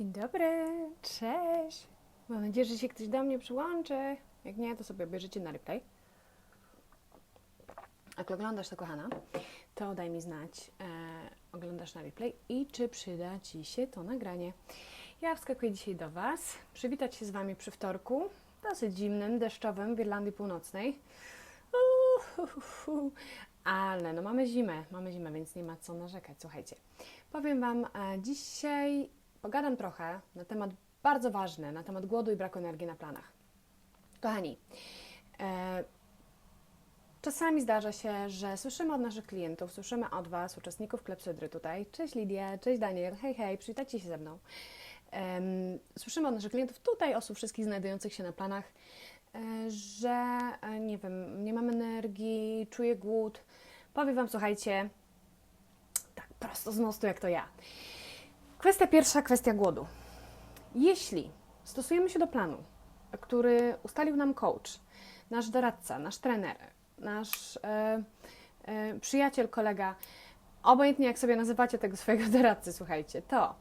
Dzień dobry, cześć. Mam nadzieję, że się ktoś do mnie przyłączy. Jak nie, to sobie obejrzycie na replay. Jak oglądasz to, kochana, to daj mi znać, e, oglądasz na replay i czy przyda Ci się to nagranie. Ja wskakuję dzisiaj do Was, przywitać się z Wami przy wtorku, dosyć zimnym, deszczowym w Irlandii Północnej. Ale no mamy zimę, mamy zimę, więc nie ma co narzekać. Słuchajcie, powiem Wam e, dzisiaj, pogadam trochę na temat bardzo ważny, na temat głodu i braku energii na planach. Kochani, e, czasami zdarza się, że słyszymy od naszych klientów, słyszymy od Was, uczestników Klepsydry tutaj, cześć Lidia, cześć Daniel, hej, hej, przywitajcie się ze mną. Em, słyszymy od naszych klientów, tutaj osób wszystkich znajdujących się na planach, e, że e, nie wiem, nie mam energii, czuję głód. Powiem Wam, słuchajcie, tak prosto z mostu jak to ja. Kwestia pierwsza, kwestia głodu. Jeśli stosujemy się do planu, który ustalił nam coach, nasz doradca, nasz trener, nasz e, e, przyjaciel, kolega, obojętnie jak sobie nazywacie tego swojego doradcy, słuchajcie, to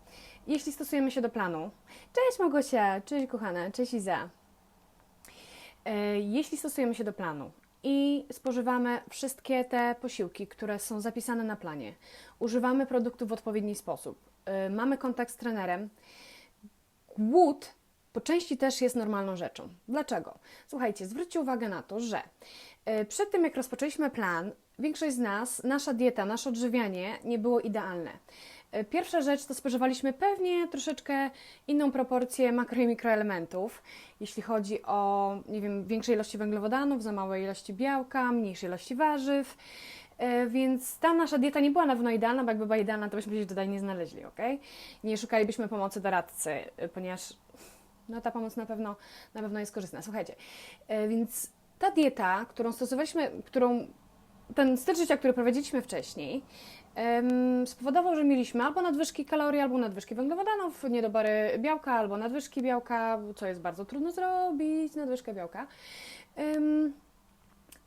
jeśli stosujemy się do planu, cześć Małgosia, cześć kochana, cześć Iza, E, Jeśli stosujemy się do planu i spożywamy wszystkie te posiłki, które są zapisane na planie, używamy produktów w odpowiedni sposób, e, mamy kontakt z trenerem, głód po części też jest normalną rzeczą. Dlaczego? Słuchajcie, zwróćcie uwagę na to, że e, przed tym jak rozpoczęliśmy plan, większość z nas, nasza dieta, nasze odżywianie nie było idealne. E, Pierwsza rzecz to spożywaliśmy pewnie troszeczkę inną proporcję makro i mikroelementów, jeśli chodzi o, nie wiem, większej ilości węglowodanów, za małej ilości białka, mniejszej ilości warzyw, E, więc ta nasza dieta nie była na pewno idealna, bo jakby była idealna, to byśmy się tutaj nie znaleźli, ok? Nie szukalibyśmy pomocy doradcy, e, ponieważ no, ta pomoc na pewno, na pewno jest korzystna. Słuchajcie, więc ta dieta, którą stosowaliśmy, którą ten styl życia, który prowadziliśmy wcześniej, spowodował, że mieliśmy albo nadwyżki kalorii, albo nadwyżki węglowodanów, niedobory białka, albo nadwyżki białka, co jest bardzo trudno zrobić, nadwyżkę białka.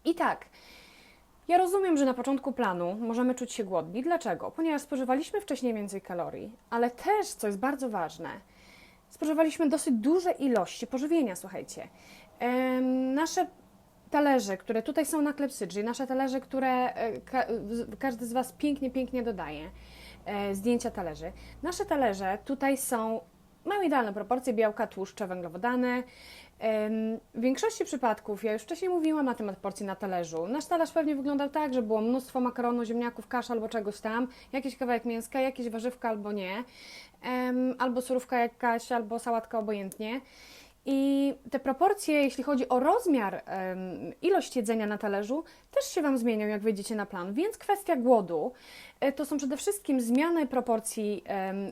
I tak, ja rozumiem, że na początku planu możemy czuć się głodni. Dlaczego? Ponieważ spożywaliśmy wcześniej więcej kalorii, ale też, co jest bardzo ważne, spożywaliśmy dosyć duże ilości pożywienia, słuchajcie. Nasze talerze, które tutaj są na klepsydrze, nasze talerze, które e, ka każdy z Was pięknie, pięknie dodaje, e, zdjęcia talerzy. Nasze talerze tutaj są, mają idealne proporcje białka, tłuszcze, węglowodany. Em, W większości przypadków, ja już wcześniej mówiłam na temat porcji na talerzu. Nasz talerz pewnie wyglądał tak, że było mnóstwo makaronu, ziemniaków, kasz albo czegoś tam, jakiś kawałek mięska, jakieś warzywka albo nie, em, albo surówka jakaś, albo sałatka obojętnie. I te proporcje, jeśli chodzi o rozmiar, ilość jedzenia na talerzu, też się Wam zmienią, jak wejdziecie na plan. Więc kwestia głodu e, to są przede wszystkim zmiany proporcji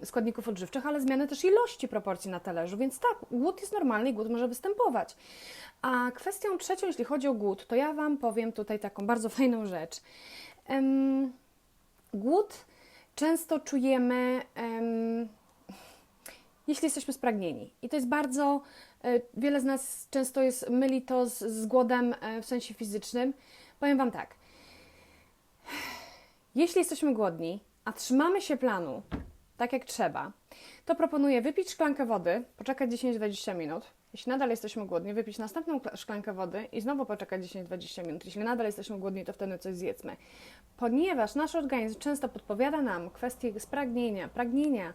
składników odżywczych, ale zmiany też ilości proporcji na talerzu. Więc tak, głód jest normalny i głód może występować. A kwestią trzecią, jeśli chodzi o głód, to ja Wam powiem tutaj taką bardzo fajną rzecz. Głód często czujemy. Jeśli jesteśmy spragnieni. I to jest bardzo, e, wiele z nas często jest, myli to z, z głodem e, w sensie fizycznym. Powiem Wam tak, jeśli jesteśmy głodni, a trzymamy się planu tak jak trzeba, to proponuję wypić szklankę wody, poczekać 10-20 minut. Jeśli nadal jesteśmy głodni, wypić następną kla- szklankę wody i znowu poczekać 10-20 minut. Jeśli nadal jesteśmy głodni, to wtedy coś zjedzmy. Ponieważ nasz organizm często podpowiada nam kwestie spragnienia, pragnienia,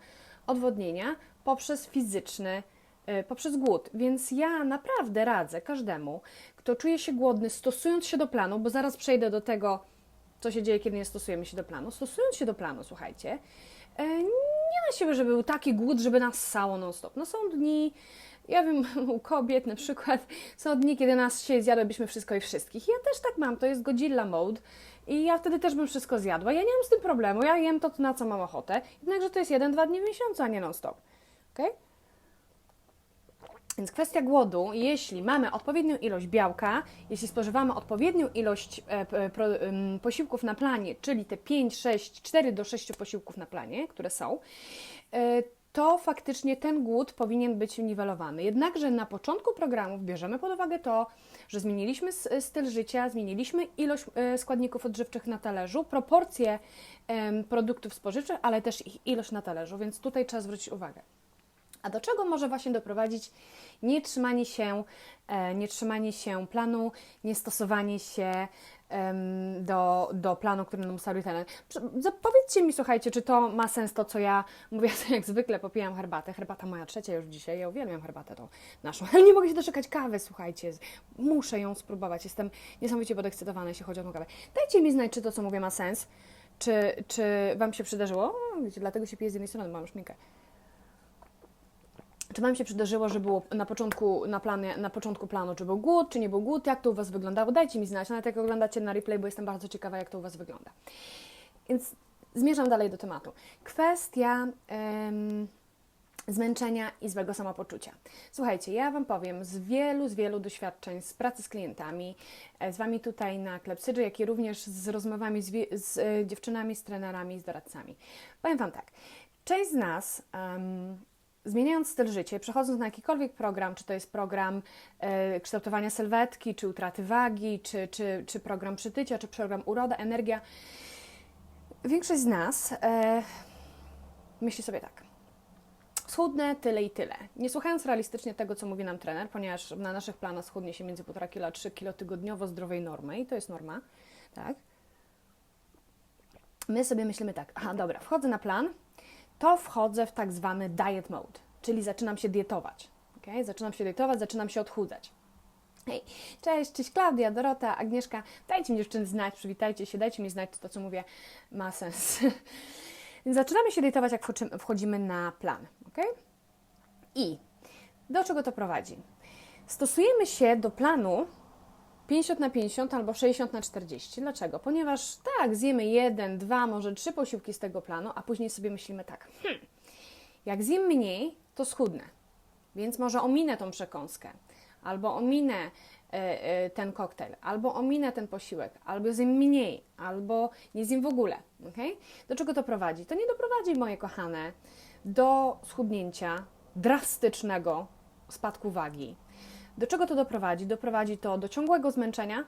odwodnienia poprzez fizyczny, y, poprzez głód. Więc ja naprawdę radzę każdemu, kto czuje się głodny, stosując się do planu, bo zaraz przejdę do tego, co się dzieje, kiedy nie stosujemy się do planu. Stosując się do planu, słuchajcie, e, nie ma siły, żeby był taki głód, żeby nas ssało non-stop. No są dni, ja wiem, u kobiet na przykład, są dni, kiedy nas się zjadłybyśmy wszystko i wszystkich. Ja też tak mam, to jest Godzilla mode i ja wtedy też bym wszystko zjadła. Ja nie mam z tym problemu, ja jem to, na co mam ochotę, jednakże to jest jeden, dwa dni w miesiącu, a nie non-stop. Więc kwestia głodu, jeśli mamy odpowiednią ilość białka, jeśli spożywamy odpowiednią ilość e, ym, posiłków na planie, czyli te 5, 6, 4 do 6 posiłków na planie, które są, e, to faktycznie ten głód powinien być niwelowany. Jednakże na początku programów bierzemy pod uwagę to, że zmieniliśmy styl życia, zmieniliśmy ilość e, składników odżywczych na talerzu, proporcje produktów spożywczych, ale też ich ilość na talerzu, więc tutaj trzeba zwrócić uwagę. A do czego może właśnie doprowadzić nietrzymanie się, e, nietrzymanie się planu, niestosowanie się do, do planu, który nam ustalił za- Powiedzcie mi, słuchajcie, czy to ma sens to, co ja mówię, jak zwykle popijam herbatę. Herbata moja trzecia już dzisiaj, ja uwielbiam herbatę tą naszą, ale nie mogę się doczekać kawy, słuchajcie. Muszę ją spróbować, jestem niesamowicie podekscytowana, jeśli chodzi o tą kawę. Dajcie mi znać, czy to, co mówię, ma sens. Czy, czy Wam się przydarzyło? Wiecie, dlatego się pije z jednej strony, bo mam szminkę. Czy Wam się przydarzyło, że było na początku, na, planie, na początku planu, czy był głód, czy nie był głód, jak to u Was wyglądało? Dajcie mi znać, nawet jak oglądacie na replay, bo jestem bardzo ciekawa, jak to u Was wygląda. Więc zmierzam dalej do tematu. Kwestia em, zmęczenia i złego samopoczucia. Słuchajcie, ja Wam powiem z wielu, z wielu doświadczeń, z pracy z klientami, e, z Wami tutaj na Klepsydrze, jak i również z rozmowami z, z e, dziewczynami, z trenerami, z doradcami. Powiem Wam tak, część z nas... em, Zmieniając styl życia, przechodząc na jakikolwiek program, czy to jest program e, kształtowania sylwetki, czy utraty wagi, czy, czy, czy program przytycia, czy program uroda, energia, większość z nas e, myśli sobie tak. Schudnę tyle i tyle. Nie słuchając realistycznie tego, co mówi nam trener, ponieważ na naszych planach schudnie się między 1,5 kg a 3 kg tygodniowo zdrowej normy i to jest norma, tak? My sobie myślimy tak, aha, dobra, wchodzę na plan, to wchodzę w tak zwany diet mode, czyli zaczynam się dietować. Okay? Zaczynam się dietować, zaczynam się odchudzać. Hej, cześć, cześć Klaudia, Dorota, Agnieszka. Dajcie mi dziewczyny znać, przywitajcie się, dajcie mi znać, czy to, co mówię, ma sens. Zaczynamy się dietować, jak wchodzimy na plan. ok? I do czego to prowadzi? Stosujemy się do planu 50 na 50 albo 60 na 40. Dlaczego? Ponieważ tak, zjemy jeden, dwa, może trzy posiłki z tego planu, a później sobie myślimy tak, hmm, jak zjem mniej, to schudnę, więc może ominę tą przekąskę, albo ominę e, e, ten koktajl, albo ominę ten posiłek, albo zjem mniej, albo nie zjem w ogóle. Okay? Do czego to prowadzi? To nie doprowadzi, moje kochane, do schudnięcia drastycznego spadku wagi. Do czego to doprowadzi? Doprowadzi to do ciągłego zmęczenia,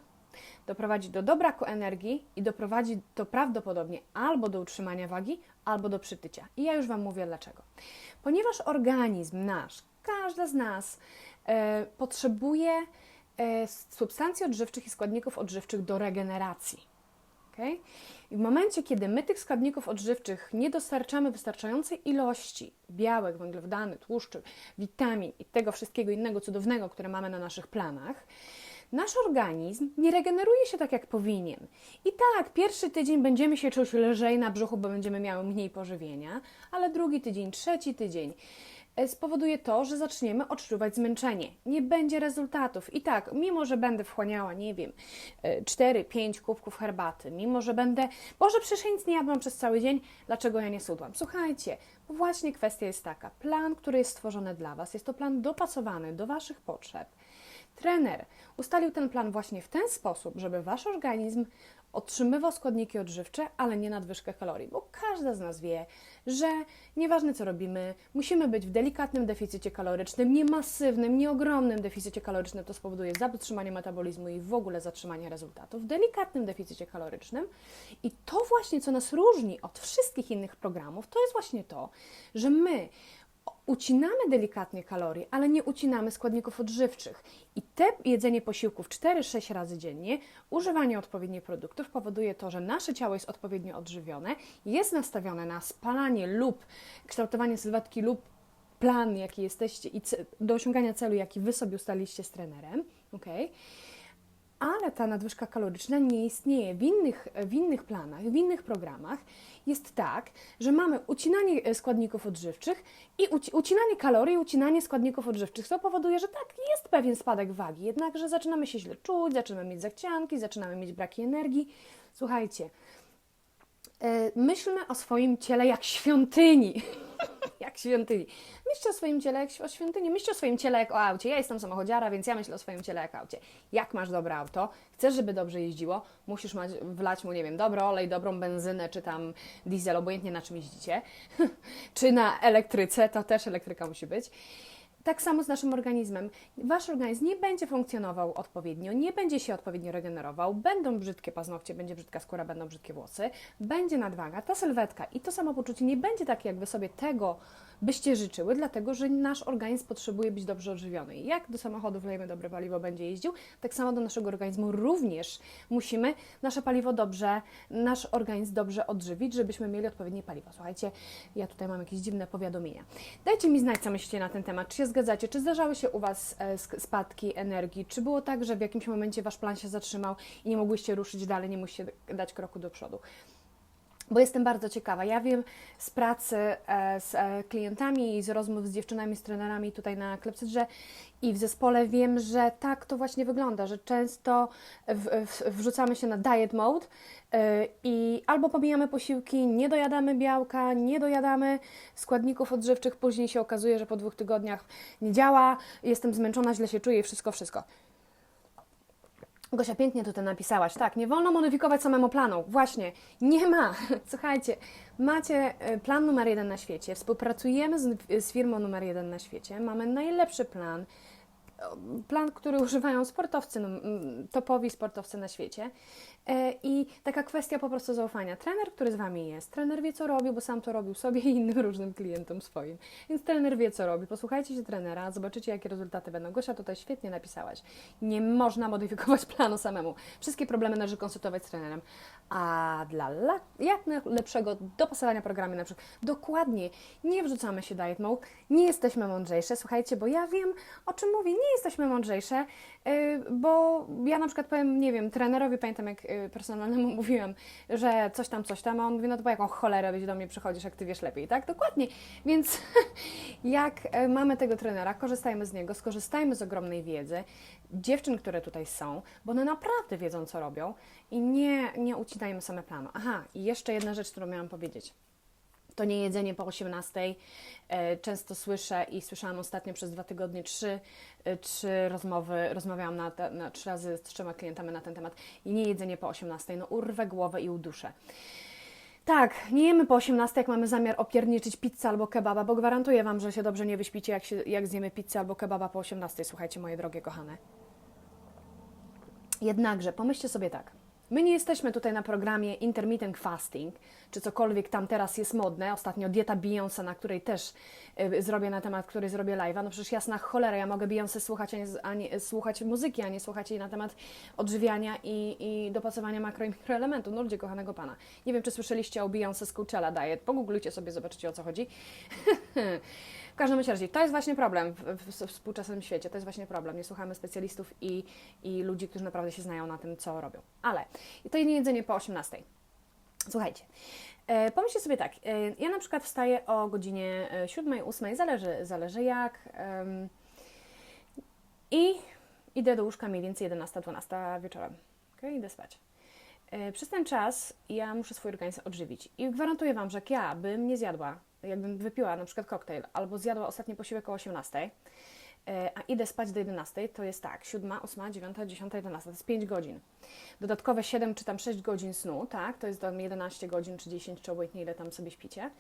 doprowadzi do dobraku energii i doprowadzi to prawdopodobnie albo do utrzymania wagi, albo do przytycia. I ja już Wam mówię dlaczego. Ponieważ organizm nasz, każda z nas e, potrzebuje e, substancji odżywczych i składników odżywczych do regeneracji. Okay? I w momencie, kiedy my tych składników odżywczych nie dostarczamy wystarczającej ilości białek, węglowodany, tłuszczy, witamin i tego wszystkiego innego cudownego, które mamy na naszych planach, nasz organizm nie regeneruje się tak, jak powinien. I tak, pierwszy tydzień będziemy się czuć lżej na brzuchu, bo będziemy miały mniej pożywienia, ale drugi tydzień, trzeci tydzień spowoduje to, że zaczniemy odczuwać zmęczenie. Nie będzie rezultatów. I tak, mimo że będę wchłaniała, nie wiem, 4-5 kubków herbaty, mimo że będę, Boże, przecież nic nie jadłam przez cały dzień, dlaczego ja nie sudłam? Słuchajcie, właśnie kwestia jest taka. Plan, który jest stworzony dla Was, jest to plan dopasowany do Waszych potrzeb. Trener ustalił ten plan właśnie w ten sposób, żeby Wasz organizm otrzymywał składniki odżywcze, ale nie nadwyżkę kalorii, bo każda z nas wie, że nieważne co robimy, musimy być w delikatnym deficycie kalorycznym, nie masywnym, nie ogromnym deficycie kalorycznym, to spowoduje zatrzymanie metabolizmu i w ogóle zatrzymanie rezultatów, w delikatnym deficycie kalorycznym. I to właśnie, co nas różni od wszystkich innych programów, to jest właśnie to, że my ucinamy delikatnie kalorie, ale nie ucinamy składników odżywczych. I te jedzenie posiłków 4-6 razy dziennie, używanie odpowiednich produktów powoduje to, że nasze ciało jest odpowiednio odżywione, jest nastawione na spalanie lub kształtowanie sylwetki lub plan, jaki jesteście i do osiągania celu, jaki Wy sobie ustaliliście z trenerem, okay? Ale ta nadwyżka kaloryczna nie istnieje. W innych, w innych planach, w innych programach jest tak, że mamy ucinanie e, składników odżywczych i uci- ucinanie kalorii, ucinanie składników odżywczych, co powoduje, że tak, jest pewien spadek wagi, jednakże zaczynamy się źle czuć, zaczynamy mieć zachcianki, zaczynamy mieć braki energii. Słuchajcie, myślmy o swoim ciele jak świątyni. jak świątyni. Myślcie o swoim ciele jak o świątyni. Myślcie o swoim ciele jak o aucie. Ja jestem samochodziara, więc ja myślę o swoim ciele jak aucie. Jak masz dobre auto, chcesz, żeby dobrze jeździło, musisz mać, wlać mu, nie wiem, dobry olej, dobrą benzynę, czy tam diesel, obojętnie na czym jeździcie, czy na elektryce, to też elektryka musi być. Tak samo z naszym organizmem. Wasz organizm nie będzie funkcjonował odpowiednio, nie będzie się odpowiednio regenerował, będą brzydkie paznokcie, będzie brzydka skóra, będą brzydkie włosy, będzie nadwaga, ta sylwetka i to samopoczucie nie będzie takie, jak wy sobie tego byście życzyły, dlatego że nasz organizm potrzebuje być dobrze odżywiony. Jak do samochodu wlejemy dobre paliwo, będzie jeździł, tak samo do naszego organizmu również musimy nasze paliwo dobrze, nasz organizm dobrze odżywić, żebyśmy mieli odpowiednie paliwo. Słuchajcie, ja tutaj mam jakieś dziwne powiadomienia. Dajcie mi znać, co myślicie na ten temat. Czy się zgadzacie? Czy zdarzały się u Was e, spadki energii? Czy było tak, że w jakimś momencie Wasz plan się zatrzymał i nie mogłyście ruszyć dalej, nie musicie dać kroku do przodu? Bo jestem bardzo ciekawa. Ja wiem z pracy e, z e, klientami i z rozmów z dziewczynami, z trenerami tutaj na klepsydrze i w zespole wiem, że tak to właśnie wygląda, że często wrzucamy się na diet mode e, i albo pomijamy posiłki, nie dojadamy białka, nie dojadamy składników odżywczych, później się okazuje, że po dwóch tygodniach nie działa, jestem zmęczona, źle się czuję i wszystko, wszystko. Gosia, pięknie tutaj napisałaś. Tak, nie wolno modyfikować samemu planu. Właśnie, nie ma. Słuchajcie, macie e, plan numer jeden na świecie. Współpracujemy z, z firmą numer jeden na świecie. Mamy najlepszy plan. Plan, który używają sportowcy, no, mm, topowi sportowcy na świecie. E, I taka kwestia po prostu zaufania. Trener, który z Wami jest, trener wie, co robił, bo sam to robił sobie i innym różnym klientom swoim. Więc trener wie, co robi. Posłuchajcie się trenera, zobaczycie, jakie rezultaty będą. Gosia, tutaj świetnie napisałaś. Nie można modyfikować planu samemu. Wszystkie problemy należy konsultować z trenerem. A dla la- jak najlepszego dopasowania programu na przykład, dokładnie, nie wrzucamy się diet mode, nie jesteśmy mądrzejsze. Słuchajcie, bo ja wiem, o czym mówię, nie jesteśmy mądrzejsze, yy, bo ja na przykład powiem, nie wiem, trenerowi, pamiętam jak yy, personalnemu mówiłam, że coś tam, coś tam, a on mówi, no to po jaką cholerę byś do mnie przychodzisz, jak ty wiesz lepiej, tak? Dokładnie. Więc jak e, mamy tego trenera, korzystajmy z niego, skorzystajmy z ogromnej wiedzy dziewczyn, które tutaj są, bo one naprawdę wiedzą, co robią i nie, nie ucinajmy same planu. Aha, i jeszcze jedna rzecz, którą miałam powiedzieć. To nie jedzenie po 18. E, Często słyszę i słyszałam ostatnio przez dwa tygodnie trzy, e, trzy rozmowy, rozmawiałam na, na trzy razy z trzema klientami na ten temat i nie jedzenie po 18. No urwę głowę i uduszę. Tak, nie jemy po 18, jak mamy zamiar opierniczyć pizzę albo kebaba, bo gwarantuję Wam, że się dobrze nie wyśpicie, jak, się, jak zjemy pizzę albo kebaba po 18. Słuchajcie, moje drogie kochane. Jednakże pomyślcie sobie tak. My nie jesteśmy tutaj na programie intermittent fasting, czy cokolwiek tam teraz jest modne. Ostatnio dieta Beyoncé, na której też y, zrobię na temat, której zrobię live'a. No przecież jasna cholera, ja mogę Beyoncé słuchać, a nie, a nie, słuchać muzyki, a nie słuchać jej na temat odżywiania i, i dopasowania makro i mikroelementów. No ludzie kochanego Pana. Nie wiem, czy słyszeliście o Beyoncé z Coachella Diet. Pogooglujcie sobie, zobaczycie o co chodzi. Każdym razie, to jest właśnie problem w, w, w współczesnym świecie. To jest właśnie problem. Nie słuchamy specjalistów i, i ludzi, którzy naprawdę się znają na tym, co robią. Ale to nie jedzenie po 18. Słuchajcie, e, pomyślcie sobie tak. E, ja na przykład wstaję o godzinie e, 7, 8, zależy, zależy jak. I idę do łóżka mniej więcej 11-12 wieczorem. Okay? Idę spać. E, Przez ten czas ja muszę swój organizm odżywić. I gwarantuję Wam, że jak ja bym nie zjadła, jakbym wypiła na przykład koktajl, albo zjadła ostatni posiłek o 18, e, a idę spać do 11, to jest tak, 7, 8, 9, 10, 11, to jest 5 godzin. Dodatkowe 7 czy tam 6 godzin snu, tak, to jest tam 11 godzin czy 10, czy obojętnie ile tam sobie śpicie.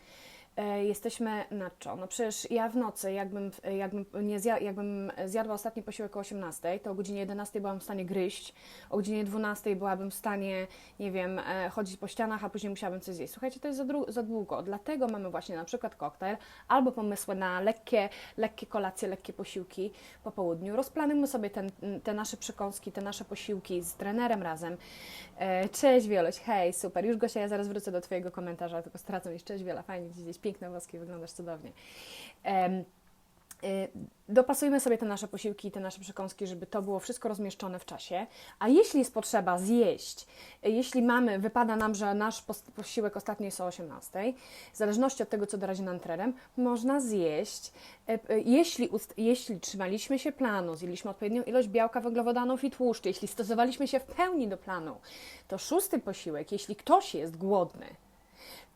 E, Jesteśmy na co? No przecież ja w nocy, jakbym, jakbym, nie zja, jakbym zjadła ostatni posiłek o 18, to o godzinie 11 byłam w stanie gryźć, o godzinie 12 byłabym w stanie, nie wiem, e, chodzić po ścianach, a później musiałabym coś zjeść. Słuchajcie, to jest za, za długo, dlatego mamy właśnie na przykład koktajl albo pomysły na lekkie, lekkie kolacje, lekkie posiłki po południu. Rozplanujmy sobie ten, te nasze przekąski, te nasze posiłki z trenerem razem. E, Cześć Wieloś, hej, super. Już Gosia, ja zaraz wrócę do Twojego komentarza, tylko stracę jeszcze cześć Wiola, fajnie Ci gdzieś, piękne włoski, wyglądasz cudownie. Y, Dopasujmy sobie te nasze posiłki te nasze przekąski, żeby to było wszystko rozmieszczone w czasie. A jeśli jest potrzeba zjeść, y, jeśli mamy, wypada nam, że nasz pos- posiłek ostatni jest o 18, w zależności od tego, co doradzi nam trenerem, można zjeść. Y, Jeśli, jeśli trzymaliśmy się planu, zjedliśmy odpowiednią ilość białka, węglowodanów i tłuszczy, jeśli stosowaliśmy się w pełni do planu, to szósty posiłek, jeśli ktoś jest głodny,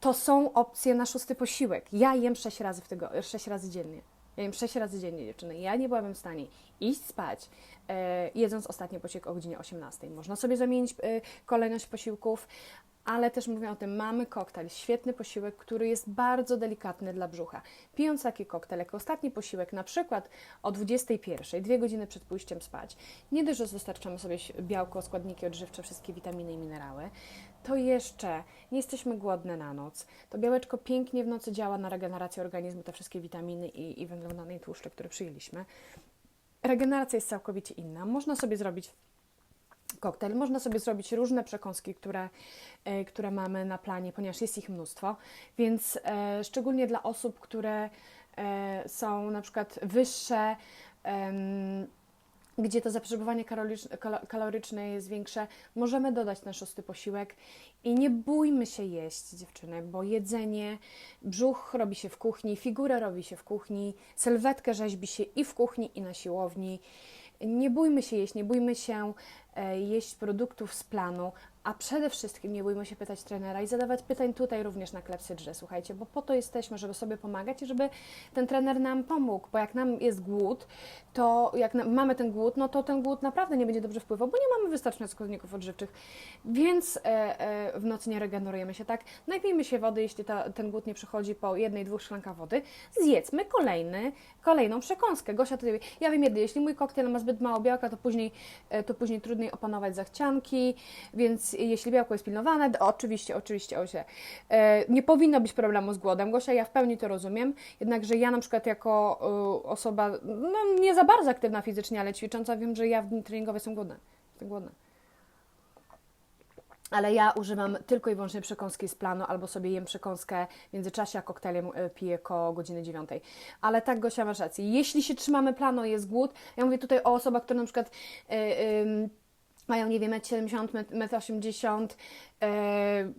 to są opcje na szósty posiłek. Ja jem 6 razy, w tygo, 6 razy dziennie. Ja jem 6 razy dziennie, dziewczyny. Ja nie byłabym w stanie iść spać, e, jedząc ostatni posiłek o godzinie 18. Można sobie zamienić e, kolejność posiłków, ale też mówię o tym, mamy koktajl, świetny posiłek, który jest bardzo delikatny dla brzucha. Pijąc taki koktajl jako ostatni posiłek, na przykład o 21, dwie godziny przed pójściem spać, nie dość, że dostarczamy sobie białko, składniki odżywcze, wszystkie witaminy i minerały, to jeszcze nie jesteśmy głodne na noc. To białeczko pięknie w nocy działa na regenerację organizmu, te wszystkie witaminy i, i węglowodany i tłuszcze, które przyjęliśmy. Regeneracja jest całkowicie inna. Można sobie zrobić koktajl, można sobie zrobić różne przekąski, które, e, które mamy na planie, ponieważ jest ich mnóstwo, więc e, szczególnie dla osób, które e, są na przykład wyższe, em, gdzie to zapotrzebowanie kaloryczne, kalo- kaloryczne jest większe, możemy dodać ten szósty posiłek i nie bójmy się jeść, dziewczyny, bo jedzenie, brzuch robi się w kuchni, figurę robi się w kuchni, sylwetkę rzeźbi się i w kuchni, i na siłowni. Nie bójmy się jeść, nie bójmy się e, jeść produktów z planu, a przede wszystkim nie bójmy się pytać trenera i zadawać pytań tutaj również na klepsydrze, słuchajcie, bo po to jesteśmy, żeby sobie pomagać i żeby ten trener nam pomógł, bo jak nam jest głód, to jak mamy ten głód, no to ten głód naprawdę nie będzie dobrze wpływał, bo nie mamy wystarczająco składników odżywczych, więc e, e, w nocy nie regenerujemy się, tak? Napijmy się wody, jeśli ta, ten głód nie przychodzi po jednej, dwóch szklankach wody, zjedzmy kolejny, kolejną przekąskę. Gosia tutaj, ja wiem jedno, jeśli mój koktajl ma zbyt mało białka, to później, e, to później trudniej opanować zachcianki, więc jeśli białko jest pilnowane, oczywiście, oczywiście, osie, e, nie powinno być problemu z głodem. Gosia, ja w pełni to rozumiem, jednakże ja na przykład jako e, osoba, no nie za bardzo aktywna fizycznie, ale ćwicząca, wiem, że ja w dni treningowe jestem głodna. Jestem głodna. Ale ja używam tylko i wyłącznie przekąski z planu, albo sobie jem przekąskę w międzyczasie, a koktajlem e, piję koło godziny dziewiątej. Ale tak, Gosia, masz rację. Jeśli się trzymamy planu, jest głód, ja mówię tutaj o osobach, które na przykład y, ym, mają, nie wiem, 1,70 m, 1,80 m,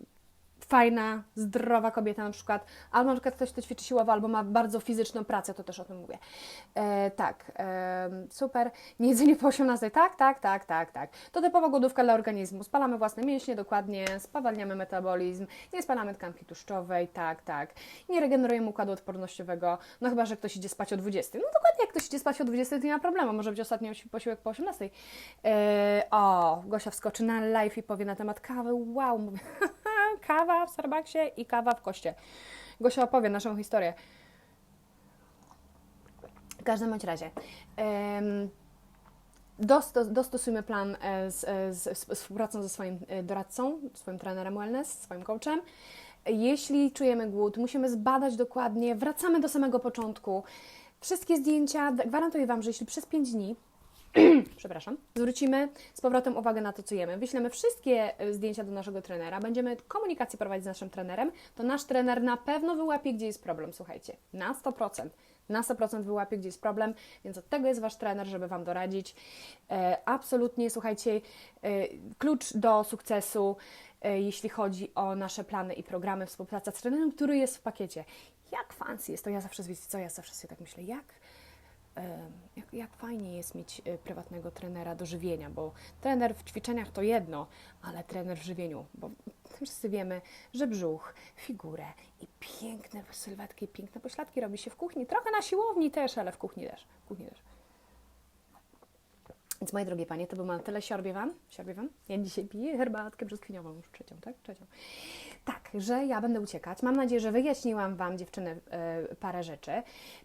fajna, zdrowa kobieta na przykład, albo na przykład ktoś, kto ćwiczy siłowo, albo ma bardzo fizyczną pracę, to też o tym mówię. E, tak, e, super. Nie jedzenie po 18, tak, tak, tak, tak, tak. To typowa głodówka dla organizmu. Spalamy własne mięśnie dokładnie, spowalniamy metabolizm, nie spalamy tkanki tłuszczowej, tak, tak. Nie regenerujemy układu odpornościowego, no chyba, że ktoś idzie spać o 20. No dokładnie, jak ktoś idzie spać o 20, to nie ma problemu, może być ostatni osi- posiłek po 18. E, o, Gosia wskoczy na live i powie na temat kawy, wow, mówię, kawa w Starbucksie i kawa w koście. Gosia opowie naszą historię. W każdym bądź razie. Dosto, dostosujmy plan e, z, e, z, z współpracą ze swoim e, doradcą, swoim trenerem wellness, swoim coachem. Jeśli czujemy głód, musimy zbadać dokładnie, wracamy do samego początku. Wszystkie zdjęcia, gwarantuję Wam, że jeśli przez 5 dni przepraszam, zwrócimy z powrotem uwagę na to, co jemy. Wyślemy wszystkie e, zdjęcia do naszego trenera, będziemy komunikację prowadzić z naszym trenerem, to nasz trener na pewno wyłapie, gdzie jest problem, słuchajcie, na 100%. Na 100% wyłapie, gdzie jest problem, więc od tego jest Wasz trener, żeby Wam doradzić. E, absolutnie, słuchajcie, e, klucz do sukcesu, e, jeśli chodzi o nasze plany i programy, współpraca z trenerem, który jest w pakiecie. Jak fancy jest to, ja zawsze, wiecie co, ja zawsze sobie tak myślę, jak jak, jak fajnie jest mieć e, prywatnego trenera do żywienia, bo trener w ćwiczeniach to jedno, ale trener w żywieniu, bo wszyscy wiemy, że brzuch, figurę i piękne sylwetki, piękne pośladki robi się w kuchni, trochę na siłowni też, ale w kuchni też. W kuchni też. Więc moje drogie panie, to było na tyle. Siorbie wam? Siorbie wam? Ja dzisiaj piję herbatkę brzoskwiniową, już trzecią, tak? Trzecią. Tak, że ja będę uciekać. Mam nadzieję, że wyjaśniłam Wam, dziewczyny, e, parę rzeczy.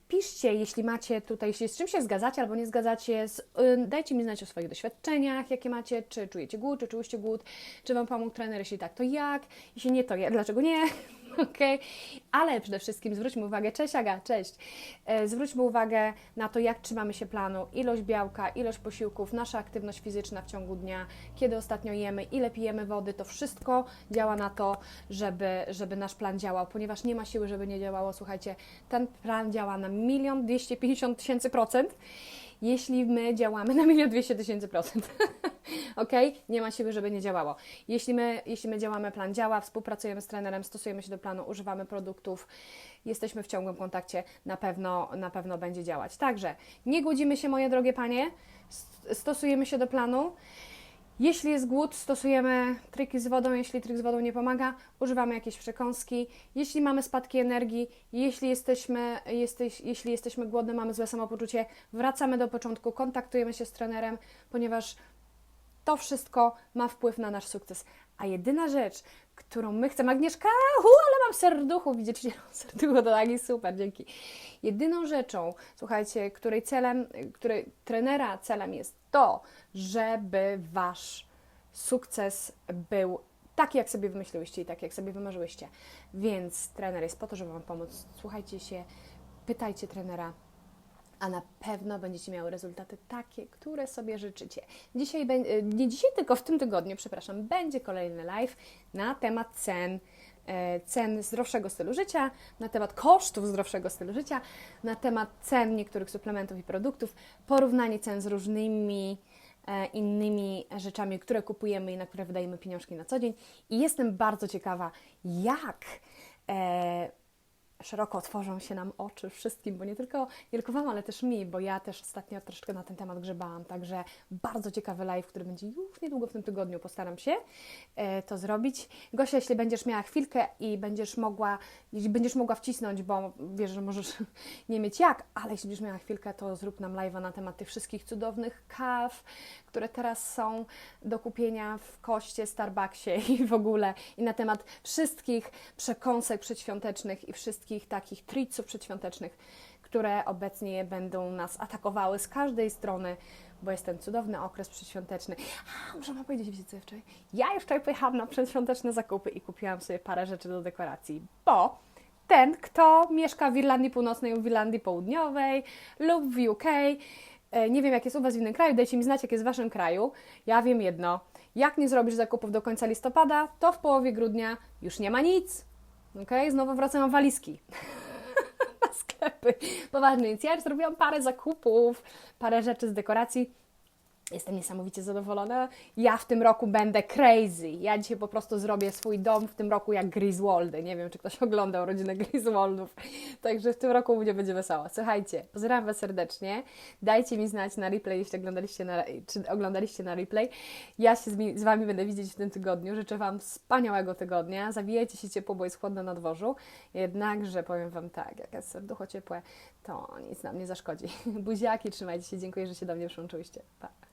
Piszcie, jeśli macie tutaj, jeśli z czym się zgadzacie albo nie zgadzacie, z, dajcie mi znać o swoich doświadczeniach, jakie macie, czy czujecie głód, czy czułyście głód, czy Wam pomógł trener, jeśli tak, to jak, jeśli nie, to ja, dlaczego nie, okej, ale przede wszystkim zwróćmy uwagę, cześć Aga, cześć, e, zwróćmy uwagę na to, jak trzymamy się planu, ilość białka, ilość posiłków, nasza aktywność fizyczna w ciągu dnia, kiedy ostatnio jemy, ile pijemy wody, to wszystko działa na to, żeby, żeby nasz plan działał, ponieważ nie ma siły, żeby nie działało. Słuchajcie, ten plan działa na milion dwieście pięćdziesiąt tysięcy procent, jeśli my działamy na milion dwieście tysięcy procent. ok? Nie ma siły, żeby nie działało. Jeśli my, jeśli my działamy, plan działa, współpracujemy z trenerem, stosujemy się do planu, używamy produktów, jesteśmy w ciągłym kontakcie, na pewno, na pewno będzie działać. Także nie głodzimy się, moje drogie panie, st- stosujemy się do planu. Jeśli jest głód, stosujemy triki z wodą. Jeśli trik z wodą nie pomaga, używamy jakiejś przekąski. Jeśli mamy spadki energii, jeśli jesteśmy, jesteś, jeśli jesteśmy głodni, mamy złe samopoczucie, wracamy do początku, kontaktujemy się z trenerem, ponieważ to wszystko ma wpływ na nasz sukces. A jedyna rzecz, którą my chcemy, Agnieszka, hu, ale mam serduchu, widzicie, serducho to taki super, dzięki. Jedyną rzeczą, słuchajcie, której celem, której trenera celem jest to, żeby wasz sukces był taki jak sobie wymyśliłyście i taki jak sobie wymarzyłyście. Więc trener jest po to, żeby Wam pomóc. Słuchajcie się, pytajcie trenera, a na pewno będziecie miały rezultaty takie, które sobie życzycie. Dzisiaj, nie dzisiaj, tylko w tym tygodniu, przepraszam, będzie kolejny live na temat cen, cen zdrowszego stylu życia, na temat kosztów zdrowszego stylu życia, na temat cen niektórych suplementów i produktów, porównanie cen z różnymi e, innymi rzeczami, które kupujemy i na które wydajemy pieniążki na co dzień. I jestem bardzo ciekawa, jak e, szeroko otworzą się nam oczy wszystkim, bo nie tylko, nie tylko Wam, ale też mi, bo ja też ostatnio troszeczkę na ten temat grzebałam, także bardzo ciekawy live, który będzie już niedługo w tym tygodniu, postaram się e, to zrobić. Gosia, jeśli będziesz miała chwilkę i będziesz mogła, jeśli będziesz mogła wcisnąć, bo wiesz, że możesz nie mieć jak, ale jeśli będziesz miała chwilkę, to zrób nam live'a na temat tych wszystkich cudownych kaw, które teraz są do kupienia w koście, Starbucksie i w ogóle, i na temat wszystkich przekąsek przedświątecznych i wszystkich takich treatsów przedświątecznych, które obecnie będą nas atakowały z każdej strony, bo jest ten cudowny okres przedświąteczny. A, muszę Wam powiedzieć, wiecie co ja wczoraj? Ja już wczoraj pojechałam na przedświąteczne zakupy i kupiłam sobie parę rzeczy do dekoracji, bo ten, kto mieszka w Irlandii Północnej lub w Irlandii Południowej lub w UK, e, nie wiem jak jest u Was w innym kraju, dajcie mi znać jak jest w Waszym kraju. Ja wiem jedno, jak nie zrobisz zakupów do końca listopada, to w połowie grudnia już nie ma nic. Ok? Znowu wracam walizki na sklepy. Poważnie, więc ja już zrobiłam parę zakupów, parę rzeczy z dekoracji. Jestem niesamowicie zadowolona. Ja w tym roku będę crazy. Ja dzisiaj po prostu zrobię swój dom w tym roku jak Griswoldy. Nie wiem, czy ktoś oglądał rodzinę Griswoldów. Także w tym roku u mnie będzie wesoło. Słuchajcie, pozdrawiam Was serdecznie. Dajcie mi znać na replay, jeśli oglądaliście na, czy oglądaliście na replay. Ja się z, z Wami będę widzieć w tym tygodniu. Życzę Wam wspaniałego tygodnia. Zawijajcie się ciepło, bo jest chłodno na dworzu. Jednakże powiem Wam tak, jak jest serducho ciepłe, to nic nam nie zaszkodzi. Buziaki, trzymajcie się. Dziękuję, że się do mnie przyłączyłyście. Pa.